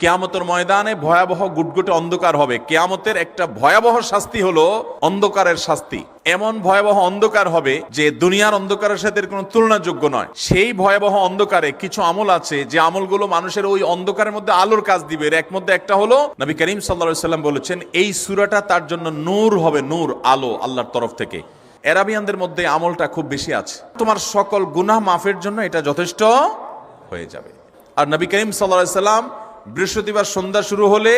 কেয়ামতের ময়দানে ভয়াবহ গুটগুটে অন্ধকার হবে। কেয়ামতের একটা ভয়াবহ শাস্তি হলো অন্ধকারের শাস্তি। এমন ভয়াবহ অন্ধকার হবে যে দুনিয়ার অন্ধকারের সাথে কোনো তুলনাযোগ্য নয়। সেই ভয়াবহ অন্ধকারে কিছু আমল আছে যে আমলগুলো মানুষের ওই অন্ধকারের মধ্যে আলোর কাজ দিবে। এর এক মধ্যে একটা হলো নবী করিম সাল্লা সাল্লাম বলেছেন, এই সুরাটা তার জন্য নূর হবে, নূর, আলো আল্লাহর তরফ থেকে। এরাবিয়ানদের মধ্যে আমলটা খুব বেশি আছে। তোমার সকল গুনাহ মাফের জন্য এটা যথেষ্ট হয়ে যাবে। আর নবী করিম সাল্লা সাল্লাম বৃহস্পতিবার সন্ধ্যা শুরু হলে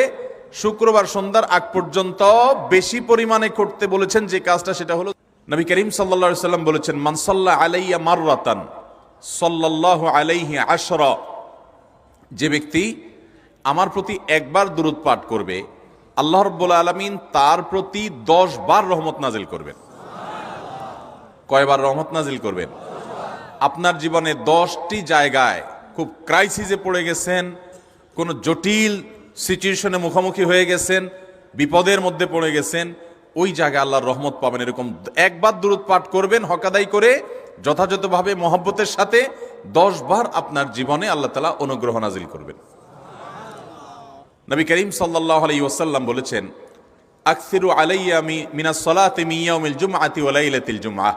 শুক্রবার সন্ধ্যার আগ পর্যন্ত বেশি পরিমাণে করতে বলেছেন যে কাজটা সেটা হলো নবী করিম সাল্লা সাল্লাম বলেছেন মানসাল্লাহ আলাইয়া মাররাতান, সাল্লাল্লাহু আলাইহি আশর যে ব্যক্তি আমার প্রতি একবার দূরত পাঠ করবে, আল্লাহ রব্বুল আলমিন তার প্রতি দশ বার রহমত নাজিল করবেন। কয়বার রহমত নাজিল করবেন? আপনার জীবনে দশটি জায়গায় খুব ক্রাইসিসে পড়ে গেছেন কোনো জটিল সিচুয়েশনে মুখোমুখি হয়ে গেছেন, বিপদের মধ্যে পড়ে গেছেন, ওই জায়গায় আল্লাহর রহমত পাবেন এরকম একবার দূরত পাঠ করবেন হকাদাই করে যথাযথভাবে মহব্বতের সাথে দশ বার আপনার জীবনে আল্লাহ তালা অনুগ্রহ নাজিল করবেন। নবী করিম সাল্লাহ আলাই ওসাল্লাম বলেছেন, আকসিরু আলাইয়া মি মিনা সলাতে মিয়াউমিল জুমআতি লাইলাতিল জুমআহ।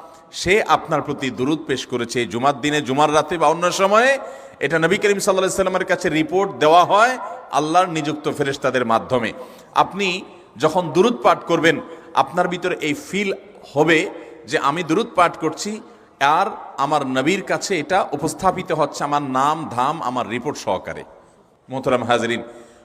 সে আপনার প্রতি দুরুদ পেশ করেছে। জুমার দিনে, জুমার রাতে বা অন্য সময়ে এটা নবী করিম সাল্লাহ সাল্লামের কাছে রিপোর্ট দেওয়া হয় আল্লাহর নিযুক্ত ফেরেশতাদের মাধ্যমে। আপনি যখন দুরুদ পাঠ করবেন, আপনার ভিতরে এই ফিল হবে যে আমি দুরুদ পাঠ করছি আর আমার নবীর কাছে এটা উপস্থাপিত হচ্ছে, আমার নাম, ধাম, আমার রিপোর্ট সহকারে। মোহতরাম হাজরিন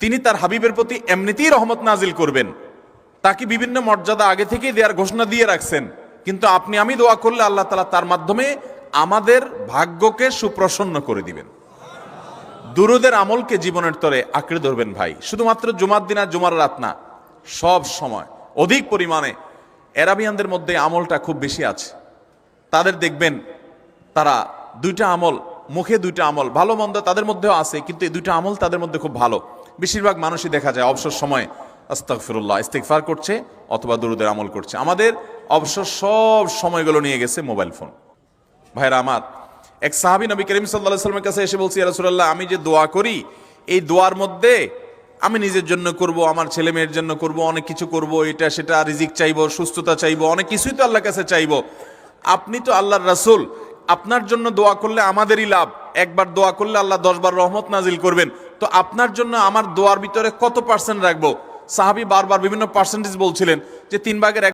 তিনি তার হাবিবের প্রতি এমনিতেই রহমত নাজিল করবেন। তাকে বিভিন্ন মর্যাদা আগে থেকেই দেওয়ার ঘোষণা দিয়ে রাখছেন। কিন্তু আপনি আমি দোয়া করলে আল্লাহ তালা তার মাধ্যমে আমাদের ভাগ্যকে সুপ্রসন্ন করে দিবেন। দুরুদের আমলকে জীবনের তরে আঁকড়ে ধরবেন ভাই। শুধুমাত্র জুমার দিন আর জুমার রাত না, সব সময়, অধিক পরিমাণে এরাবিয়ানদের মধ্যে আমলটা খুব বেশি আছে। তাদের দেখবেন তারা দুইটা আমল, মুখে দুইটা আমল, ভালো মন্দ তাদের মধ্যেও আছে, কিন্তু এই দুইটা আমল তাদের মধ্যে খুব ভালো। বেশিরভাগ মানুষই দেখা যায় অবসর সময় আস্তাগফিরুল্লাহ, ইস্তিগফার করছে অথবা দুরুদের আমল করছে। আমাদের অবসর সব সময়গুলো নিয়ে গেছে মোবাইল ফোন। ভাইরা আমার, এক সাহাবি নবী করিম সাল্লাহ সাল্লামের কাছে এসে বলছি রাসূলুল্লাহ, আমি যে দোয়া করি, এই দোয়ার মধ্যে আমি নিজের জন্য করব, আমার ছেলে মেয়ের জন্য করব, অনেক কিছু করব, এটা সেটা রিজিক চাইব, সুস্থতা চাইব, অনেক কিছুই তো আল্লাহর কাছে চাইব। আপনি তো আল্লাহর রাসূল, আপনার জন্য দোয়া করলে আমাদেরই লাভ, একবার দোয়া করলে আল্লাহ দশবার রহমত নাজিল করবেন। তো আপনার জন্য আমার দোয়ার ভিতরে কত পার্সেন্ট রাখব? সাহাবি বারবার বিভিন্ন পার্সেন্টেজ বলছিলেন যে তিন ভাগের এক